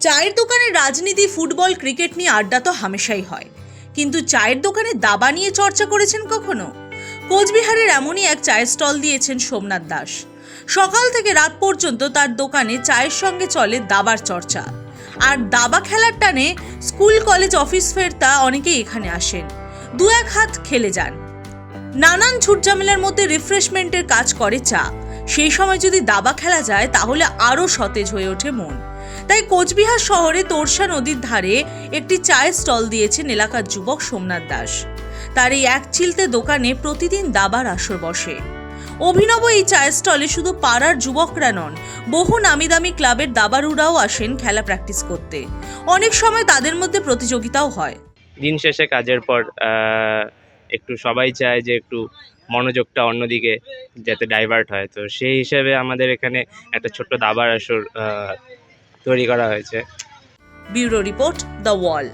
চায়ের দোকানে রাজনীতি, ফুটবল, ক্রিকেট নিয়ে আড্ডা তো হামেশাই হয়। কিন্তু চায়ের দোকানে দাবা নিয়ে চর্চা করেছেন কখনো? কোচবিহারের এমনই এক চায়ের স্টল দিয়েছেন সোমনাথ দাস। সকাল থেকে রাত পর্যন্ত তার দোকানে চায়ের সঙ্গে চলে দাবার চর্চা। আর দাবা খেলার টানে স্কুল, কলেজ, অফিস ফেরতা অনেকেই এখানে আসেন। দু এক হাত খেলে যান। নানান ঝুটঝামেলার মধ্যে রিফ্রেশমেন্টের কাজ করে চা। সেই সময় যদি দাবা খেলা যায়, তাহলে আরও সতেজ হয়ে ওঠে মন। তাই কোচবিহার শহরে তোরসা নদীর ধারে একটি চায়ের স্টল দিয়েছেন এলাকার যুবক সোমনাথ দাস। তার এই এক চিলতে দোকানে প্রতিদিন দাবার আসর বসে। অভিনব এই চায়ের স্টলে শুধু পাড়ার যুবকরা নন, বহু নামি দামি ক্লাবের দাবারুরাও আসেন খেলা প্র্যাকটিস করতে। অনেক সময় তাদের মধ্যে প্রতিযোগিতাও হয়। দিন শেষে কাজের পর একটু সবাই চায় যে একটু মনোযোগটা অন্যদিকে যাতে ডাইভার্ট হয়। তো সেই হিসেবে আমাদের এখানে একটা ছোট্ট দাবার আসর তৈরি করা হয়েছে। Bureau report the wall.